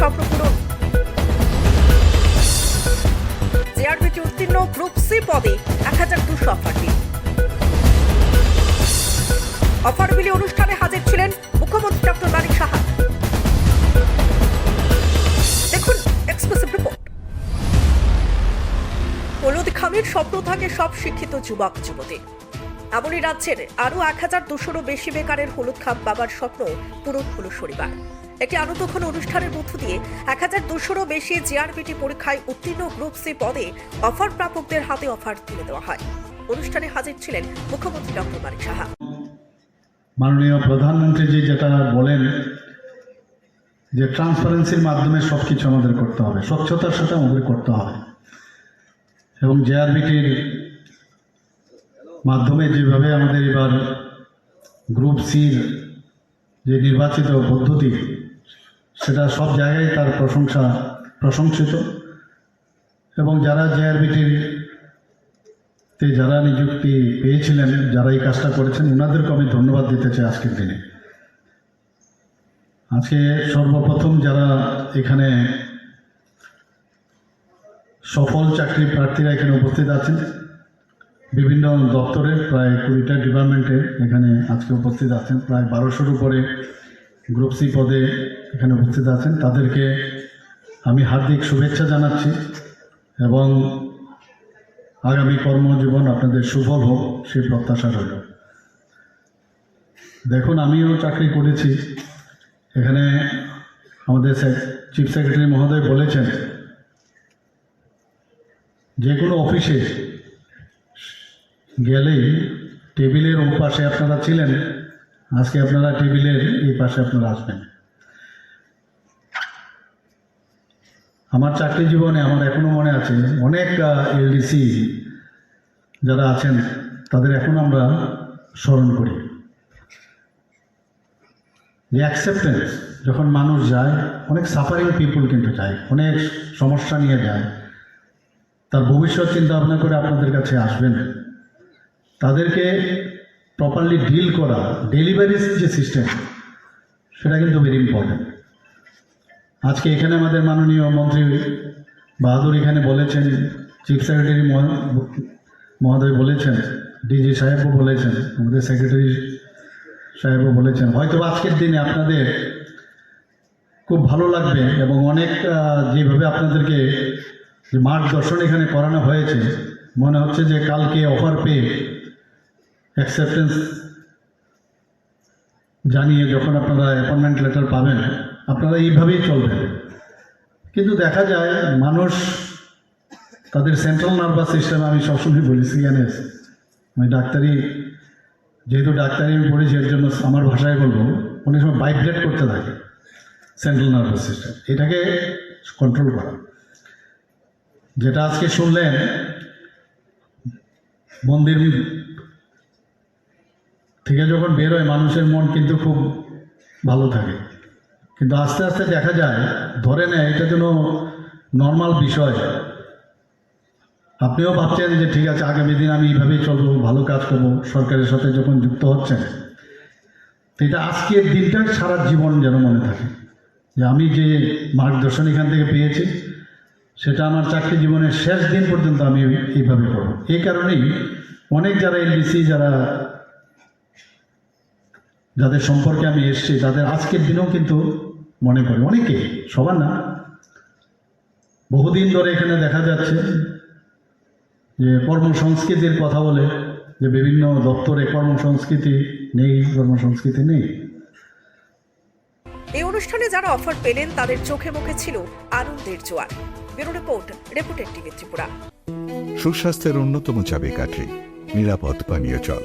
স্বপ্ন পূরণ। জেআরবিটি উত্তীর্ণ গ্রুপ সি পদে এক হাজার দুশো অফারটি। অফার বিলি অনুষ্ঠানে হাজির ছিলেন মুখ্যমন্ত্রী ডক্টর মানিক সাহা। দেখুন এক্সক্লুসিভ রিপোর্ট। হলুদ খামের স্বপ্ন থাকে সব শিক্ষিত যুবক, যুবতী। এমনই রাজ্যের আরও এক হাজার দুশোরও বেশি বেকারের হলুদ খাম পাবার স্বপ্ন পূরণ হল শনিবার। একটি আনন্দঘন অনুষ্ঠানের মধ্য দিয়ে এক হাজার দুশোরও বেশি জিআরবিটি পরীক্ষায় উত্তীর্ণ গ্রুপ সি পদে অফার প্রাপকদের হাতে অফার তুলে দেওয়া হয়। অনুষ্ঠানে হাজির ছিলেন মুখ্যমন্ত্রী ডক্টর মানিক সাহা। মাননীয় প্রধানমন্ত্রীজি যেটা বলেন যে ট্রান্সপারেন্সির মাধ্যমে সব কিছু আমাদের করতে হবে, স্বচ্ছতার সাথে আমাদের করতে হবে। এবং জেআরবিটির মাধ্যমে যেভাবে আমাদের এবার গ্রুপ সির যে নির্বাচিত পদ্ধতি সেটা সব জায়গায় তার প্রশংসা, প্রশংসিত। এবং যারা জেআরবিটির তে যারা নিযুক্তি পেয়েছিলেন, যারা এই কাজটা করেছেন ওনাদেরকে আমি ধন্যবাদ দিতে চাই আজকের দিনে। আজকে সর্বপ্রথম যারা এখানে সফল চাকরি প্রার্থীরা এখানে উপস্থিত আছেন, বিভিন্ন দপ্তরের প্রায় কুড়িটা ডিপার্টমেন্টে এখানে আজকে উপস্থিত আছেন, প্রায় বারোশোর উপরে গ্রুপ সি পদে এখানে উপস্থিত আছেন। তাদেরকে আমি হার্দিক শুভেচ্ছা জানাচ্ছি এবং আগামী কর্মজীবন আপনাদের সুফল হোক সেই প্রত্যাশা রইল। দেখুন, আমিও চাকরি করেছি। এখানে আমাদের চিফ সেক্রেটারি মহোদয় বলেছেন, যে কোনো অফিসে গেলেই টেবিলের ওপাশে আপনারা ছিলেন আজকে আপনারা টেবিলের এই পাশে আপনারা আসবেন। আমার চাকরি জীবনে আমার এখনও মনে আছে, অনেক এলডিসি যারা আছেন, তাদের এখন আমরা স্মরণ করি। যে অ্যাকসেপ্টেন্স যখন মানুষ যায়, অনেক সাফারিং পিপুল কিন্তু যায়, অনেক সমস্যা নিয়ে যায়। তার ভবিষ্যৎ চিন্তা ভাবনা করে আপনাদের কাছে আসবেন। তাদেরকে প্রপারলি ডিল করা ডেলিভারির যে সিস্টেম সেটা কিন্তু ভেরি ইম্পর্টেন্ট আজকে এখানে আমাদের মাননীয় মন্ত্রী বাহাদুর এখানে বলেছেন চিফ সেক্রেটারি মহোদয় বলেছেন ডিজি সাহেবও বলেছেন, আমাদের সেক্রেটারি সাহেবও বলেছেন। হয়তো আজকের দিনে আপনাদের খুব ভালো লাগবে এবং অনেক যেভাবে আপনাদেরকে মার্গদর্শন এখানে করানো হয়েছে, মনে হচ্ছে যে কালকে অফার পেয়ে অ্যাকসেপ্টেন্স জানিয়ে যখন আপনারা অ্যাপয়েন্টমেন্ট লেটার পাবেন, আপনারা এইভাবেই চলবেন। কিন্তু দেখা যায়, মানুষ তাদের সেন্ট্রাল নার্ভাস সিস্টেম আমি সবসময় বলি সিএনএস আমি ডাক্তারি, যেহেতু ডাক্তারি আমি পড়েছি, এর জন্য আমার ভাষায় বলব, অনেক সময় ভাইব্রেট করতে থাকে সেন্ট্রাল নার্ভাস সিস্টেম এটাকে কন্ট্রোল করা। যেটা আজকে শুনলেন, মন্দির থেকে যখন বেরোয় মানুষের মন কিন্তু খুব ভালো থাকে। কিন্তু আস্তে আস্তে দেখা যায়, ধরে নেয়, এটা যেন নর্মাল বিষয়। আপনিও ভাবছেন যে, ঠিক আছে, আগামী দিন আমি এইভাবেই চলবো, ভালো কাজ করব। সরকারের সাথে যখন যুক্ত হচ্ছেন, তো এটা আজকের দিনটা সারা জীবন যেন মনে থাকে। যে আমি যে মার্গদর্শন এখান থেকে পেয়েছি, সেটা আমার চাকরি জীবনের শেষ দিন পর্যন্ত আমি এইভাবে করব। এই কারণেই অনেক যারা এলবিসি যারা যাদের সম্পর্কে আমি এসেছি তাদের আজকের দিনেও কিন্তু মনে পড়ে। অনেকে সবার না। বহুদিন ধরে এখানে দেখা যাচ্ছে যে কর্মসংস্কৃতির কথা বলে যে বিভিন্ন দপ্তরে কর্মসংস্কৃতি নেই কর্মসংস্কৃতি নেই। এই অনুষ্ঠানে যারা অফার পেলেন তাদের চোখে মুখে ছিল আনন্দের জোয়ার। Bureau report reported TV Tripura. সুস্বাস্থ্যের অন্যতম চাবিকাঠি নিরাপদ পানীয় জল।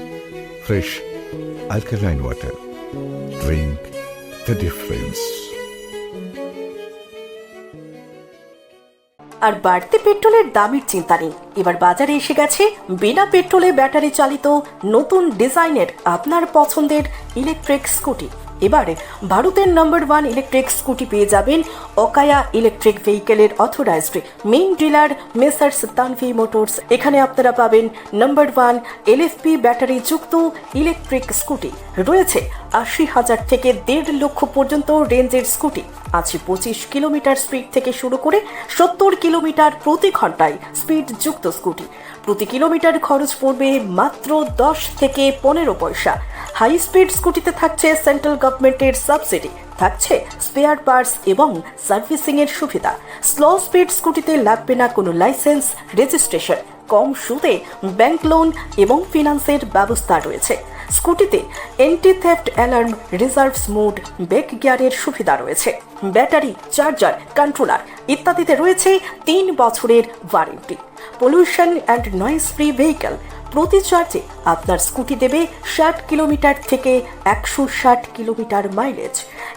fresh alkaline water. Drink the difference. আর বাড়তি পেট্রোলের দামের চিন্তা নেই এবার বাজারে এসে গেছে বিনা পেট্রোলে ব্যাটারি চালিত নতুন ডিজাইনের আপনার পছন্দের ইলেকট্রিক স্কুটি এবারে ভারতের নাম্বার ওয়ান ইলেকট্রিক স্কুটি পেয়ে যাবেন Okaya electric ভেহিকেলের authorised main dealer messrs Tanvi motors এখানে আপনারা পাবেন নাম্বার ওয়ান এলএফপি ব্যাটারি যুক্ত ইলেকট্রিক স্কুটি রয়েছে আশি হাজার থেকে দেড় লক্ষ পর্যন্ত রেঞ্জের স্কুটি আছে পঁচিশ কিলোমিটার স্পিড থেকে শুরু করে সত্তর কিলোমিটার প্রতি ঘন্টায় স্পিড যুক্ত স্কুটি প্রতি কিলোমিটার খরচ পড়বে মাত্র দশ থেকে পনেরো পয়সা। হাই স্পিড স্কুটিতে থাকছে সেন্ট্রাল গভর্নমেন্টের সাবসিডি থাকছে স্পেয়ার পার্টস এবং সার্ভিসিং এর সুবিধা। স্লো স্পিড স্কুটিতে লাগবে না কোনো লাইসেন্স রেজিস্ট্রেশন কম সুদে ব্যাংক লোন এবং ফিনান্সের ব্যবস্থা রয়েছে। স্কুটিতে anti theft alarm reserves mode back গিয়ারের সুবিধা রয়েছে। ব্যাটারি চার্জার কন্ট্রোলার ইত্যাদিতে রয়েছে তিন বছরের warranty pollution and noise free vehicle প্রতি চার্জে আপনার স্কুটি দেবে ষাট কিলোমিটার থেকে একশো ষাট কিলোমিটার মাইলেজ